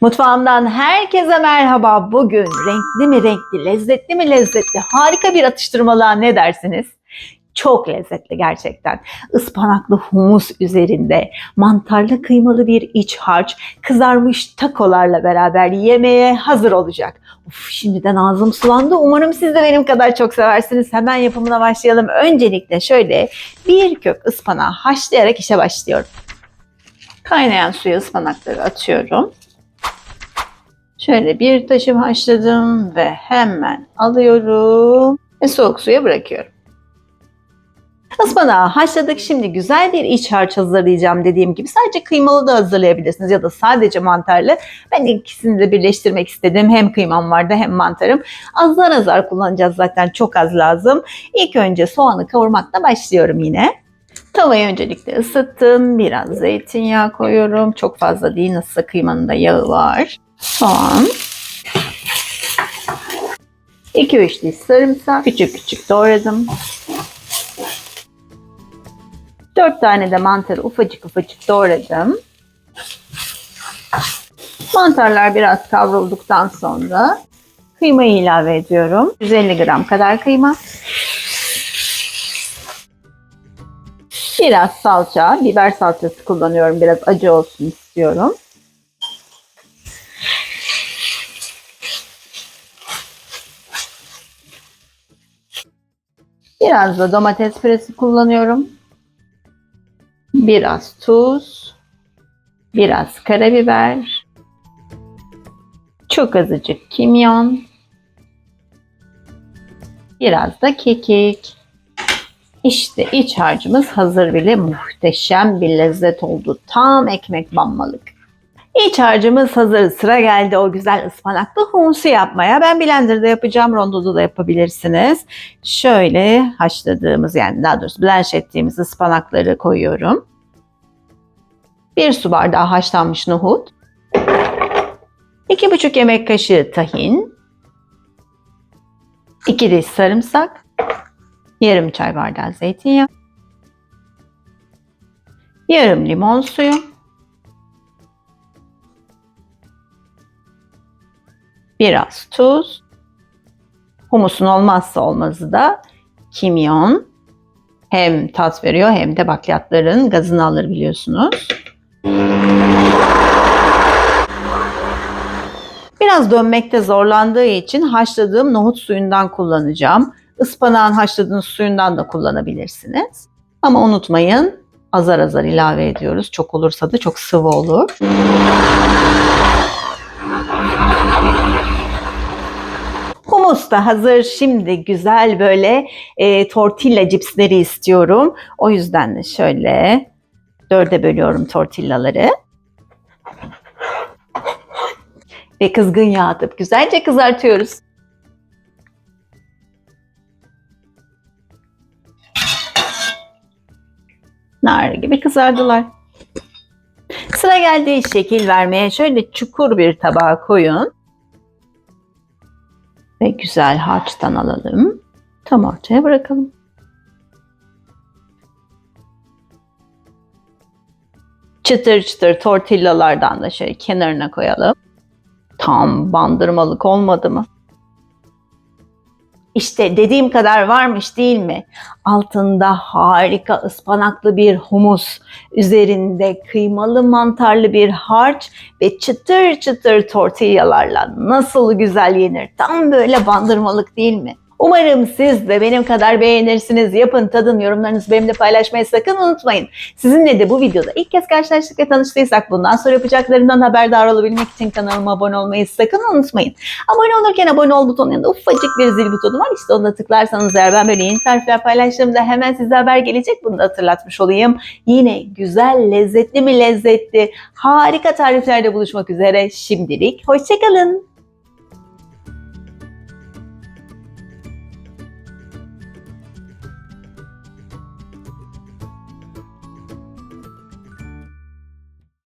Mutfağımdan herkese merhaba. Bugün renkli mi renkli, lezzetli mi lezzetli, harika bir atıştırmalığa ne dersiniz? Çok lezzetli gerçekten. Ispanaklı humus üzerinde mantarlı kıymalı bir iç harç kızarmış takolarla beraber yemeğe hazır olacak. Uf, şimdiden ağzım sulandı. Umarım siz de benim kadar çok seversiniz. Hemen yapımına başlayalım. Öncelikle şöyle bir kök ıspanağı haşlayarak işe başlıyorum. Kaynayan suya ıspanakları atıyorum. Şöyle bir taşım haşladım ve hemen alıyorum ve soğuk suya bırakıyorum. Ispanağı haşladık. Şimdi güzel bir iç harç hazırlayacağım dediğim gibi. Sadece kıymalı da hazırlayabilirsiniz ya da sadece mantarlı. Ben ikisini de birleştirmek istedim. Hem kıymam vardı hem mantarım. Azar azar kullanacağız zaten çok az lazım. İlk önce soğanı kavurmakla başlıyorum yine. Tavayı öncelikle ısıttım. Biraz zeytinyağı koyuyorum. Çok fazla değil. Nasılsa kıymanın da yağı var. Soğan. 2-3 diş sarımsak. Küçük küçük doğradım. 4 tane de mantarı ufacık ufacık doğradım. Mantarlar biraz kavrulduktan sonra kıymayı ilave ediyorum. 150 gram kadar kıyma. Biraz salça, biber salçası kullanıyorum. Biraz acı olsun istiyorum. Biraz da domates püresi kullanıyorum. Biraz tuz, biraz karabiber, çok azıcık kimyon, biraz da kekik. İşte iç harcımız hazır bile muhteşem bir lezzet oldu. Tam ekmek banmalık. İç harcımız hazır. Sıra geldi o güzel ıspanaklı humusu yapmaya. Ben blenderda yapacağım. Rondoda da yapabilirsiniz. Şöyle haşladığımız yani daha doğrusu blanch ettiğimiz ıspanakları koyuyorum. Bir su bardağı haşlanmış nohut. 2,5 yemek kaşığı tahin. 2 diş sarımsak. Yarım çay bardağı zeytinyağı. Yarım limon suyu. Biraz tuz. Humusun olmazsa olmazı da kimyon. Hem tat veriyor hem de bakliyatların gazını alır biliyorsunuz. Biraz dönmekte zorlandığı için haşladığım nohut suyundan kullanacağım. Ispanağın haşladığınız suyundan da kullanabilirsiniz. Ama unutmayın azar azar ilave ediyoruz. Çok olursa da çok sıvı olur. Humus da hazır. Şimdi güzel böyle e, tortilla cipsleri istiyorum. O yüzden de şöyle dörde bölüyorum tortillaları. Ve kızgın yağ atıp güzelce kızartıyoruz. Nar gibi kızardılar. Sıra geldi şekil vermeye. Şöyle çukur bir tabağa koyun. Ve güzel harçtan alalım. Tam ortaya bırakalım. Çıtır çıtır tortillalardan da şöyle kenarına koyalım. Tam bandırmalık olmadı mı? İşte dediğim kadar varmış değil mi? Altında harika ıspanaklı bir humus, üzerinde kıymalı mantarlı bir harç ve çıtır çıtır tortillalarla nasıl güzel yenir. Tam böyle bandırmalık değil mi? Umarım siz de benim kadar beğenirsiniz. Yapın, tadın, yorumlarınızı benimle paylaşmayı sakın unutmayın. Sizinle de bu videoda ilk kez karşılaştık ve tanıştıysak bundan sonra yapacaklarımdan haberdar olabilmek için kanalıma abone olmayı sakın unutmayın. Abone olurken abone ol butonunun yanında ufacık bir zil butonu var. İşte ona tıklarsanız eğer ben böyle yeni tarifler paylaştığımda hemen size haber gelecek. Bunu da hatırlatmış olayım. Yine güzel, lezzetli mi lezzetli, harika tariflerde buluşmak üzere. Şimdilik hoşçakalın.